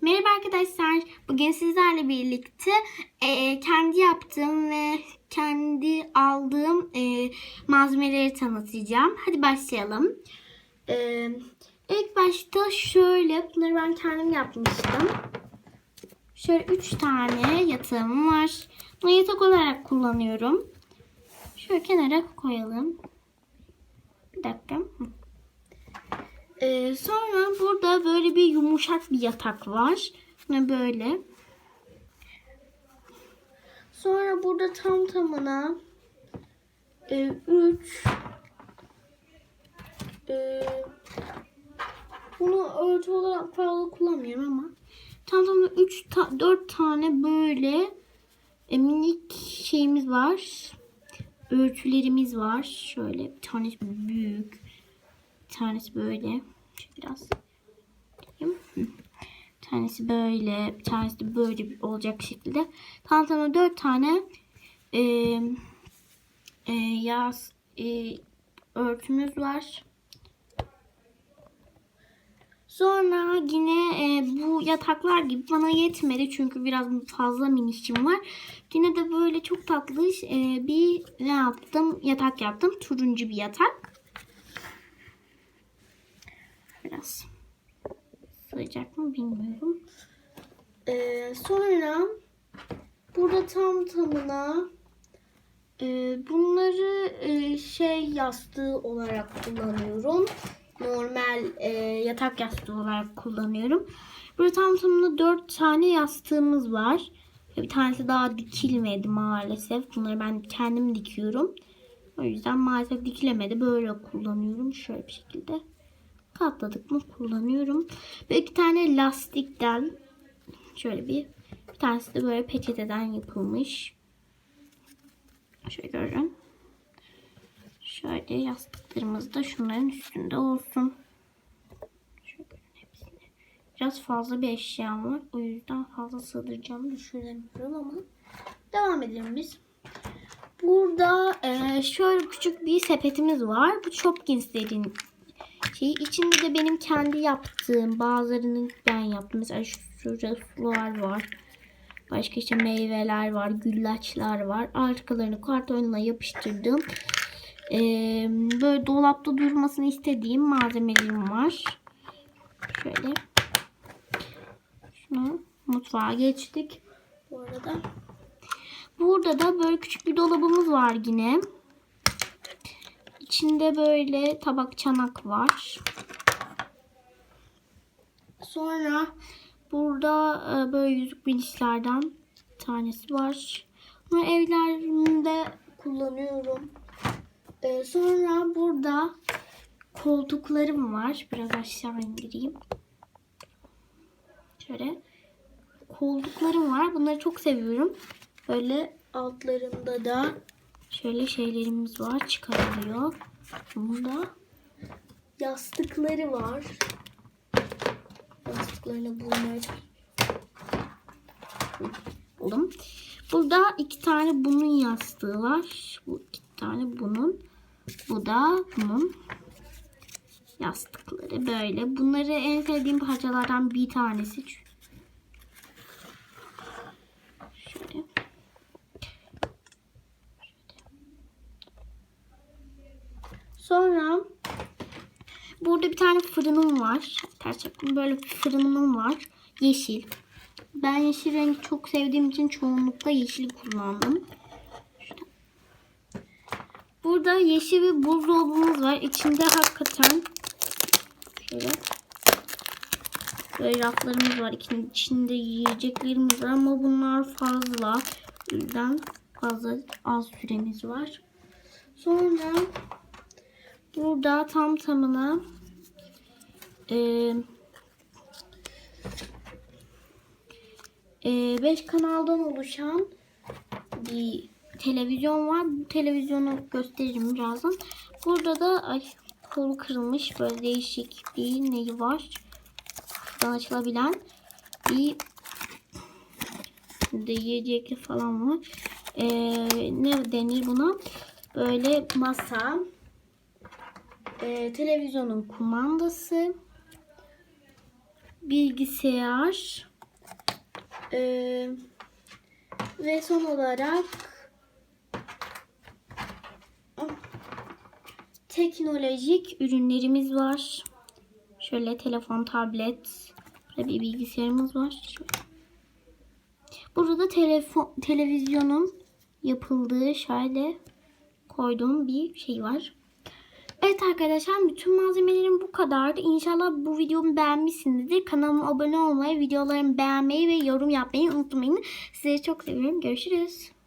Merhaba arkadaşlar. Bugün sizlerle birlikte e, kendi yaptığım ve kendi aldığım e, malzemeleri tanıtacağım. Hadi başlayalım. E, ilk başta şöyle, bunları ben kendim yapmıştım. Şöyle 3 tane yatağım var. Bunu yatak olarak kullanıyorum. Şöyle kenara koyalım. Bir dakika. Ee, sonra burada böyle bir yumuşak bir yatak var. Ve böyle. Sonra burada tam tamına 3 bunu örtü olarak fazla kullanmıyorum ama tam tamına 3 ta 4 tane böyle e, minik şeyimiz var. Örtülerimiz var. Şöyle bir tanesi büyük. Bir tanesi böyle. Biraz. Bir tanesi böyle. Bir tanesi de böyle olacak şekilde. Tamına dört tane e, e, yaz e, örtümüz var. Sonra yine e, bu yataklar gibi bana yetmedi çünkü biraz fazla minişim var. Yine de böyle çok tatlı e, bir ne yaptım? Yatak yaptım. Turuncu bir yatak. Biraz sığacak mı bilmiyorum. E, sonra burada tam tamına e, bunları e, şey yastığı olarak kullanıyorum normal e, yatak yastığı olarak kullanıyorum. Burada tam tamına 4 tane yastığımız var. Bir tanesi daha dikilmedi maalesef. Bunları ben kendim dikiyorum. O yüzden maalesef dikilemedi. Böyle kullanıyorum. Şöyle bir şekilde. Katladık mı kullanıyorum. Ve iki tane lastikten şöyle bir bir tanesi de böyle peçeteden yapılmış. Şöyle görün. Şöyle yastıklarımız da şunların üstünde olsun. Şöyle hepsini. Biraz fazla bir eşyam var. O yüzden fazla sığdıracağımı düşünemiyorum ama devam edelim biz. Burada e, şöyle küçük bir sepetimiz var. Bu Shopkins'lerin şeyi. İçinde de benim kendi yaptığım bazılarını ben yaptım. Mesela şurada sular var. Başka işte meyveler var, güllaçlar var. Arkalarını kartonla yapıştırdım. Ee, böyle dolapta durmasını istediğim malzemelerim var. Şöyle. Şunu mutfağa geçtik. Bu arada. Burada da böyle küçük bir dolabımız var yine. İçinde böyle tabak çanak var. Sonra burada e, böyle yüzük bilinçlerden tanesi var. Bunu evlerimde kullanıyorum. Ee, sonra burada koltuklarım var. Biraz aşağı indireyim. Şöyle koltuklarım var. Bunları çok seviyorum. Böyle altlarında da şöyle şeylerimiz var. Çıkarılıyor. Bunda yastıkları var. Yastıklarını bulmaya buldum. Burada iki tane bunun yastığı var. Bu iki tane bunun. Bu da bunun yastıkları böyle. Bunları en sevdiğim parçalardan bir tanesi. Şöyle. Sonra burada bir tane fırınım var. Ters. Böyle bir fırınım var. Yeşil. Ben yeşil rengi çok sevdiğim için çoğunlukla yeşil kullandım. Burada yeşil bir buzdolabımız var. İçinde hakikaten şöyle böyle raflarımız var. İçinde yiyeceklerimiz var ama bunlar fazla. Yüzden fazla az süremiz var. Sonra burada tam tamına e, 5 kanaldan oluşan bir televizyon var. Bu televizyonu gösteririm birazdan. Burada da ay kolu kırılmış böyle değişik bir neyi var. Şuradan açılabilen bir de yiyecekli falan var. Ee, ne denir buna? Böyle masa, e, televizyonun kumandası, bilgisayar, Ee, ve son olarak teknolojik ürünlerimiz var. Şöyle telefon, tablet, burada bir bilgisayarımız var. Burada da telefon, televizyonun yapıldığı şöyle koyduğum bir şey var. Evet arkadaşlar bütün malzemelerim bu kadardı. İnşallah bu videomu beğenmişsinizdir. Kanalıma abone olmayı, videolarımı beğenmeyi ve yorum yapmayı unutmayın. Sizleri çok seviyorum. Görüşürüz.